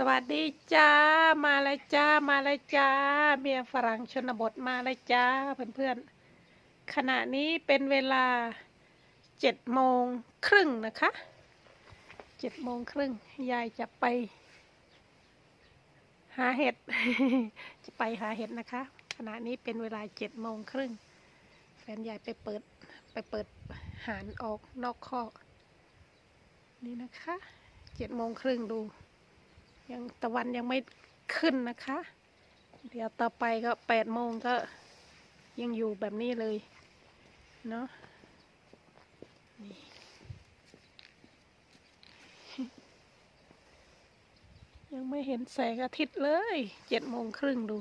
สวัสดีจ้ามาแล้วจ้ามาแล้วจ้า เมียฝรั่งชนบทมาแล้วจ้าเพื่อนๆขณะนี้เป็นเวลาเจ็ดโมงครึ่งนะคะเจ็ดโมงครึ่งยายจะไป หาเห็ด จะไปหาเห็ดนะคะ ขณะนี้เป็นเวลาเจ็ดโมงครึ่งแฟนยายไปเปิดไปเปิดหานออกนอกคอกนี่นะคะเจ็ดโมงครึ่งดู ยังตะวันยังไม่ขึ้นนะคะ เดี๋ยวต่อไปก็แปดโมงก็ยังอยู่แบบนี้เลยเนาะนี่ยังไม่เห็นแสงอาทิตย์เลย เจ็ดโมงครึ่งดู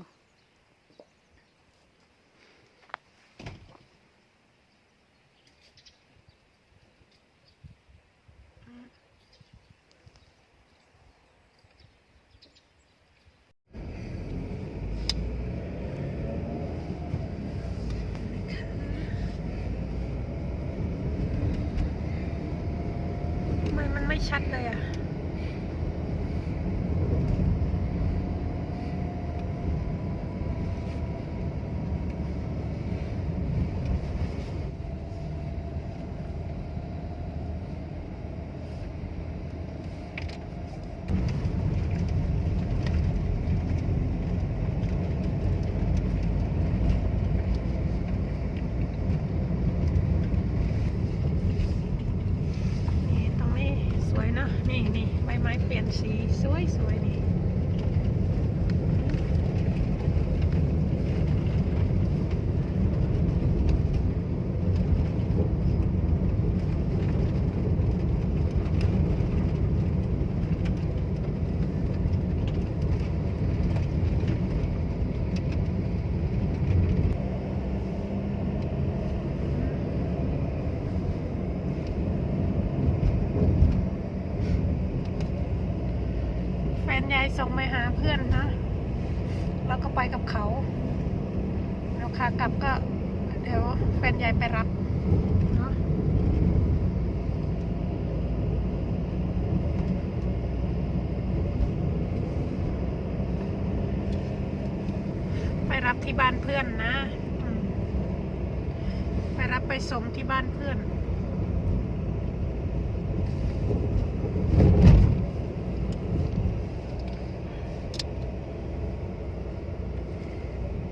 ทำไมมันไม่ ชัดเลยอะ นี่ตรงนี้สวยเนอะนี่นี่ใบไม้เปลี่ยนสีสวยสวยนี่แฟนยายส่งไปหาเพื่อนนะ แล้วก็ไปกับเขาแล้วขากลับก็ เดี๋ยวแฟนยายไปรับเนาะไปรับที่บ้านเพื่อนนะ ไปรับไปส่งที่บ้านเพื่อน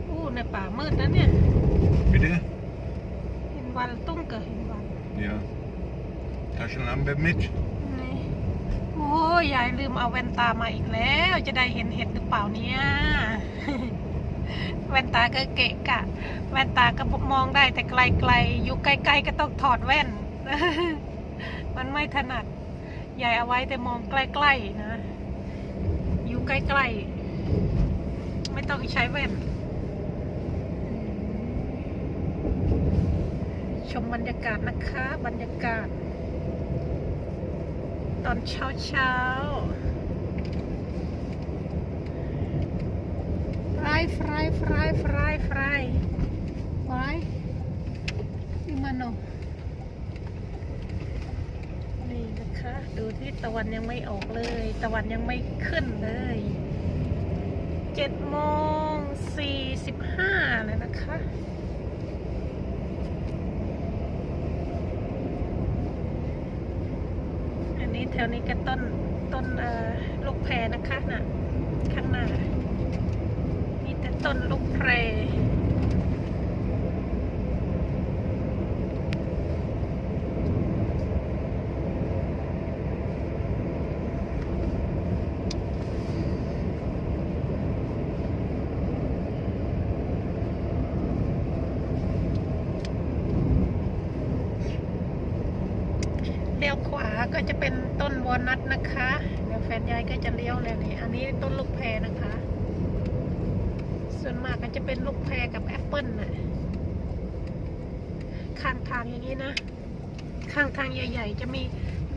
อู้ในป่ามืดนะเนี่ย Bitte? เห็นวันตุ้งเกิดเห็นวัน Ja. Taschenlampe mit? โอ้ยยายลืมเอาแว่นตามาอีกแล้ว จะได้เห็นเห็ดหรือเปล่าเนี่ย แว่นตาก็เกะกะ แว่นตาก็มองได้แต่ไกลๆ อยู่ไกลๆก็ต้องถอดแว่น มันไม่ถนัด ยายเอาไว้แต่มองใกล้ๆนะ อยู่ใกล้ๆ ไม่ต้องใช้แว่น ชมบรรยากาศนะคะ บรรยากาศ ตอนเช้าเช้าฟรายฟรายฟรายฟรายฟรายฟรายนี่มันโนนี่นะคะ ดูที่ตะวันยังไม่ออกเลย ตะวันยังไม่ขึ้นเลยเจ็ดโมงสี่สิบห้าเลยนะคะ อันนี้ แถวนี้ก็ต้นต้นลูกแพรนะคะน่ะข้างหน้ามีแต่ต้นลูกแพรเลี้ยวขวา ก็จะเป็นต้นวอลนัทนะคะเดี๋ยวแฟนยายก็จะเลี้ยวแล้วนี่อันนี้ต้นลูกแพรนะคะ ส่วนมากก็จะเป็นลูกแพรกับแอปเปิลน่ะข้างทางอย่างนี้นะ ข้างทางใหญ่ ๆ จะมี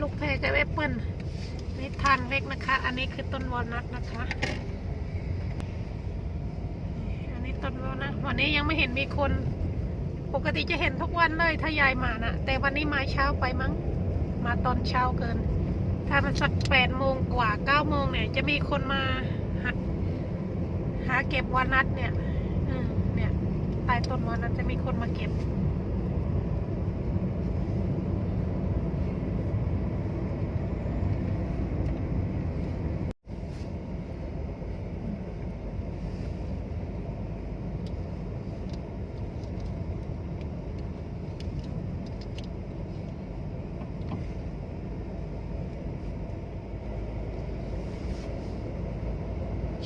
ลูกแพรกับแอปเปิลนี่ทางเล็กนะคะ อันนี้คือต้นวอลนัทนะคะอันนี้ต้นวอลนัทวันนี้ยังไม่เห็นมีคน ปกติจะเห็นทุกวันเลยถ้ายายมานะแต่วันนี้มาเช้าไปมั้ง มาตอนเช้าเกิน ถ้ามันสักแปดโมงกว่าเก้าโมงเนี่ย จะมีคนมาหาหาเก็บวานัทเนี่ยอืมเนี่ยใต้ต้นวานัทจะมีคนมาเก็บ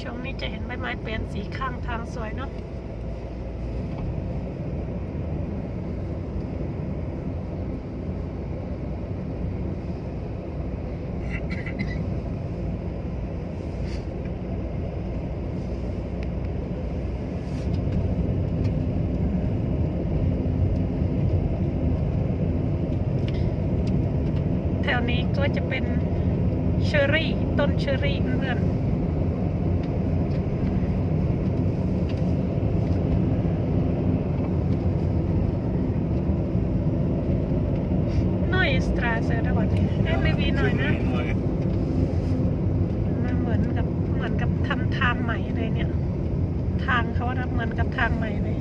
ช่วงนี้จะเห็นใบไม้เปลี่ยนสีข้างทางสวยเนาะแถวนี้ก็จะเป็นเชอรี่ ต้นเชอรี่เพื่อนๆ ให้ไม่มีหน่อยนะมันเหมือนกับเหมือนกับทำทางใหม่เลยเนี่ย ทางเขานะเหมือนกับทางใหม่เลย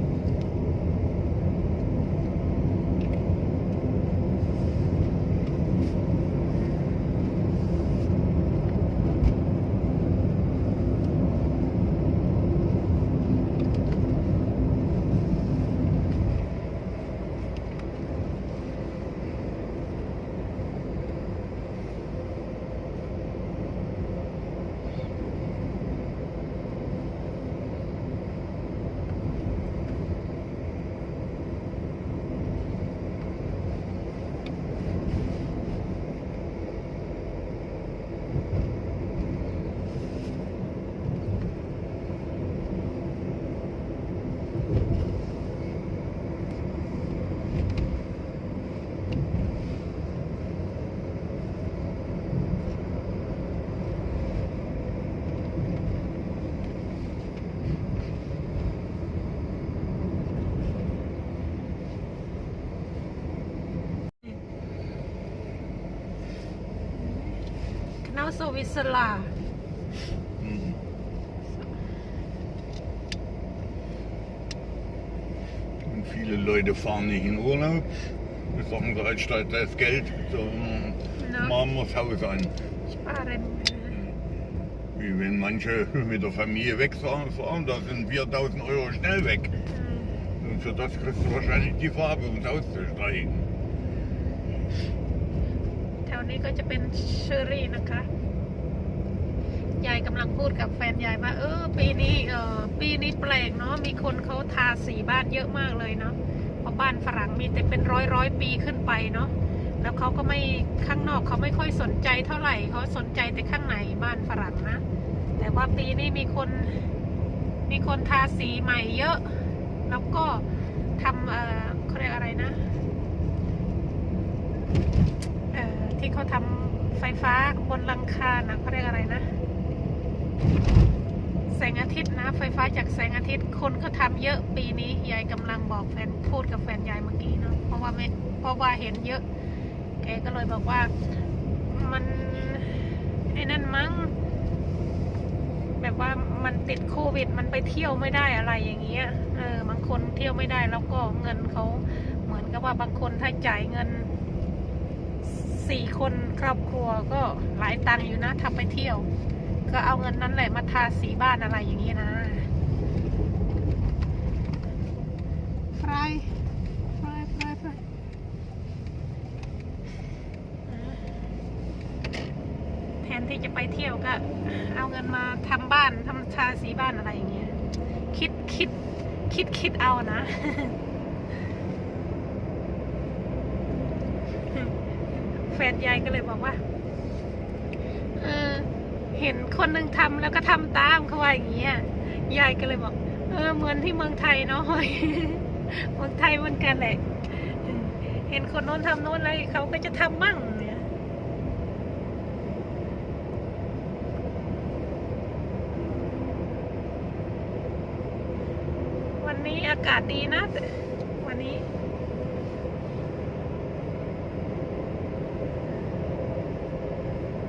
Genauso wie Solar. Mhm. Und viele Leute fahren nicht in Urlaub. Das sagen sie, als statt das Geld, so, Ja. machen wir das Haus an. Sparen. Wie wenn manche mit der Familie wegfahren, fahren, da sind 4000 Euro schnell weg. Mhm. Und für das kriegst du wahrscheinlich die Farbe, um das Haus zu streichen. แถวนี้ก็จะเป็นเชอรี่นะคะ ยายกำลังพูดกับแฟนยายว่าเออปีนี้เออปีนี้แปลกเนาะมีคนเขาทาสีบ้านเยอะมากเลยเนาะเพราะบ้านฝรั่งมีแต่เป็นร้อยร้อยปีขึ้นไปเนาะแล้วเขาก็ไม่ข้างนอกเขาไม่ค่อยสนใจเท่าไหร่เขาสนใจแต่ข้างในบ้านฝรั่งนะ แต่ว่าปีนี้มีคนมีคนทาสีใหม่เยอะ แล้วก็ทำเออเขาเรียกอะไรนะเออที่เขาทำไฟฟ้าบนหลังคานะเขาเรียกอะไรนะ แสงอาทิตย์นะ ไฟฟ้าจากแสงอาทิตย์คนก็ทำเยอะปีนี้ยายกำลังบอกแฟนพูดกับแฟนยายเมื่อกี้เนาะเพราะว่าไม่เพราะว่าเห็นเยอะ แกก็เลยบอกว่ามันไอ้นั่นมั้งแบบว่ามันติดโควิด มันไปเที่ยวไม่ได้อะไรอย่างเงี้ยเออบางคนเที่ยวไม่ได้แล้วก็เงินเขาเหมือนกับว่าบางคนถ้าจ่ายเงินสี่คนครอบครัวก็หลายตังค์อยู่นะถ้าไปเที่ยว ก็เอาเงินนั้นแหละมาทาสีบ้านอะไรอย่างนี้นะฟรายฟรายฟรายฟรายแทนที่จะไปเที่ยวก็ เอาเงินมาทำบ้านทำทาสีบ้านอะไรอย่างเงี้ย คิดคิดคิดคิดเอานะแฟนยายก็เลยบอกว่าเออ เห็นคนหนึ่งทำแล้วก็ทำตามเขาว่าอย่างเงี้ยยายก็เลยบอก เออเหมือนที่เมืองไทยเนาะเมืองไทยเหมือนกันแหละเห็นคนโน้นทำโน้นแล้วเขาก็จะทำมั่งเนี่ยวันนี้อากาศดีนะแต่วันนี้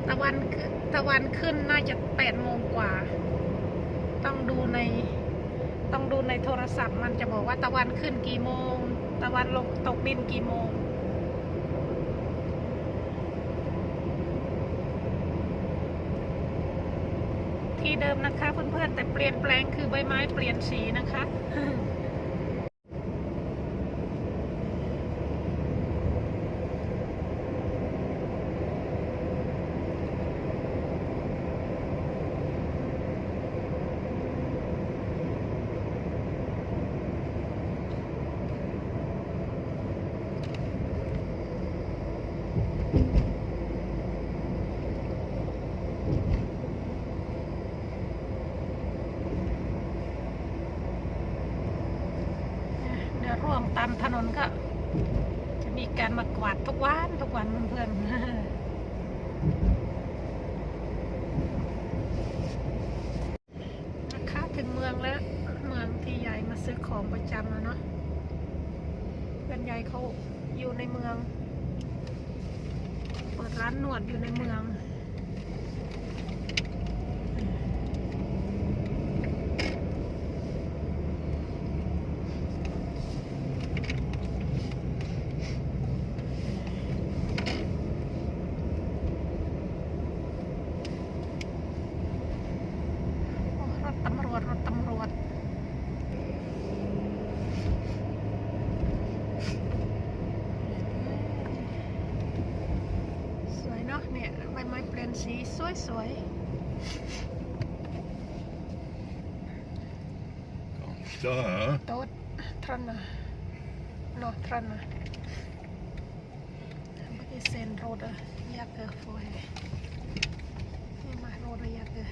ต วันขึ้น ตะวันขึ้นน่าจะแปดโมงกว่า ต้องดูใน ต้องดูในโทรศัพท์ มันจะบอกว่าตะวันขึ้นกี่โมง ตะวันลงตกดินกี่โมงที่เดิมนะคะเพื่อนๆแต่เปลี่ยนแปลงคือใบไม้เปลี่ยนสีนะคะ เดี๋ยวร่วมตามถนนก็ จะมีการมากวาดทุกวันทุกวันเพื่อนๆนะคะถึงเมืองแล้ว เมืองที่ยายมาซื้อของประจำแล้วเนาะเพื่อนยายเขาอยู่ในเมือง เปิดร้านนวดอยู่ในเมือง โอ้รถตำรวจ รถตำรวจ สวยเนาะเนี่ยใบไม้ เปลี่ยนสีสวยสวย Ganz da, hä? ๆโต๊ดทรันนะเนาะทรันนะไม่ได้เซ็นโรดอะยากเกินฟอยนี่มาโรดอะยากเกิน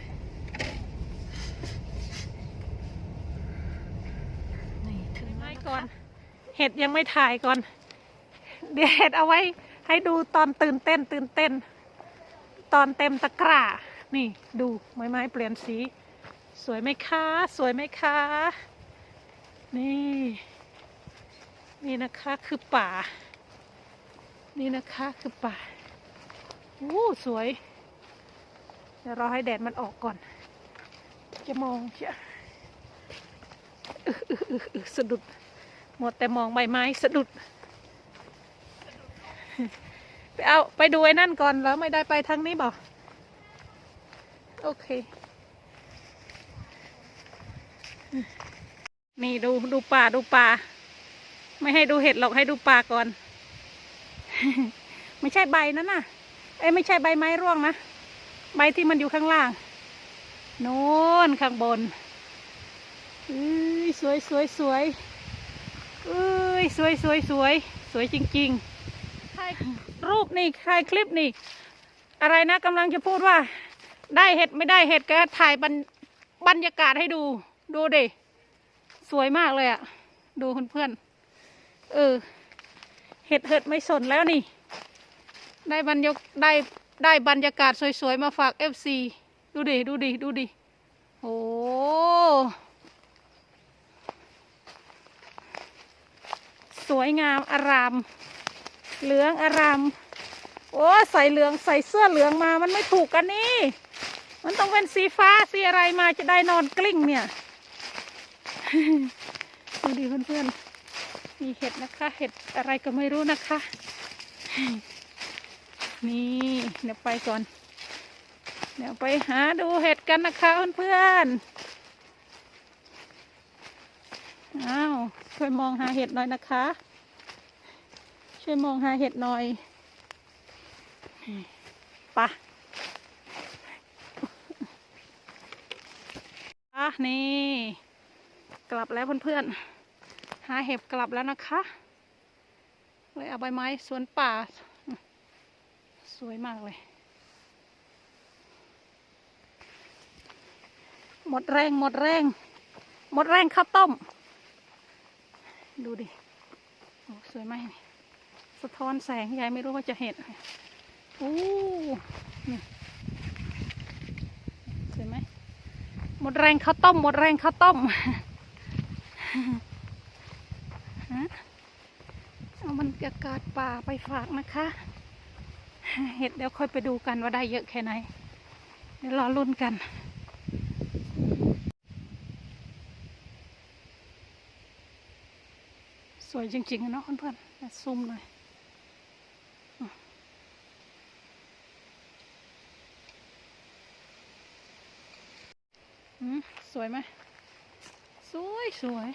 นี่ถึงไม้ก่อน เห็ดยังไม่ถ่ายก่อน เดี๋ยวเห็ดเอาไว้ให้ดูตอนตื่นเต้นตื่นเต้น ตอนเต็มตะกร้า นี่ดูไม้ไม้เปลี่ยนสี สวยไหมคะ สวยไหมคะ นี่ นี่นะคะคือป่า นี่นะคะคือป่าอู้สวย เดี๋ยวรอให้แดดมันออกก่อน จะมองเชียสะดุด หมดแต่มองใบไม้สะดุด ไปเอาไปดูไอ้นั่นก่อนแล้วไม่ได้ไปทางนี้บอกโอเค นี่ดูดูป่าดูป่า ไม่ให้ดูเห็ดหรอกให้ดูป่าก่อน ไม่ใช่ใบนั่นน่ะเอ้ไม่ใช่ใบไม้ร่วงนะ ใบที่มันอยู่ข้างล่างโน่นข้างบนอุ้ยสวยสวยสวยอุ้ยสวยสวยสวย สวยจริง ๆายรูปนี่ถ่ายคลิปนี่ อะไรนะกำลังจะพูดว่า ได้เห็ดไม่ได้เห็ดก็ถ่ายบรรบรรยากาศให้ดู ดูดิสวยมากเลยอะ่ะดูเพื่อนๆเออ เห็ดเห็ดไม่สนแล้วนี่ ได้บรรยากได้ได้บรรยากาศสวยๆมาฝากเอฟซีดูดิดูดิดูดิโอ้สวยงามอาราม เหลืองอาราม โอ้ใส่เหลืองใส่เสื้อเหลืองมา มันไม่ถูกกันนี่ มันต้องเป็นสีฟ้าสีอะไรมาจะได้นอนกลิ้งเนี่ย ดูดิเพื่อนๆ มีเห็ดนะคะ เห็ดอะไรก็ไม่รู้นะคะ นี่เดี๋ยวไปก่อน เดี๋ยวไปหาดูเห็ดกันนะคะเพื่อนๆ อ้าวช่วยมองหาเห็ดหน่อยนะคะ ช่วยมองหาเห็ดหน่อยปะอะนี่ กลับแล้วเพื่อนๆ หาเห็บกลับแล้วนะคะ เลยเอาใบไม้สวนป่า สวยมากเลย หมดแรงหมดแรง หมดแรงข้าวต้ม ดูดิ สวยไหมนี่ สะท้อนแสงยายไม่รู้ว่าจะเห็นโอ้นี่สวยไหมหมดแรงข้าวต้ม หมดแรงข้าวต้มเอาบรรยากาศป่าไปฝากนะคะ เห็ดเดี๋ยวค่อยไปดูกันว่าได้เยอะแค่ไหน เดี๋ยวรอรุ่นกันสวยจริงๆเนาะเพื่อนๆซูมหน่อยอืมอืมสวย ไหมสวยสวย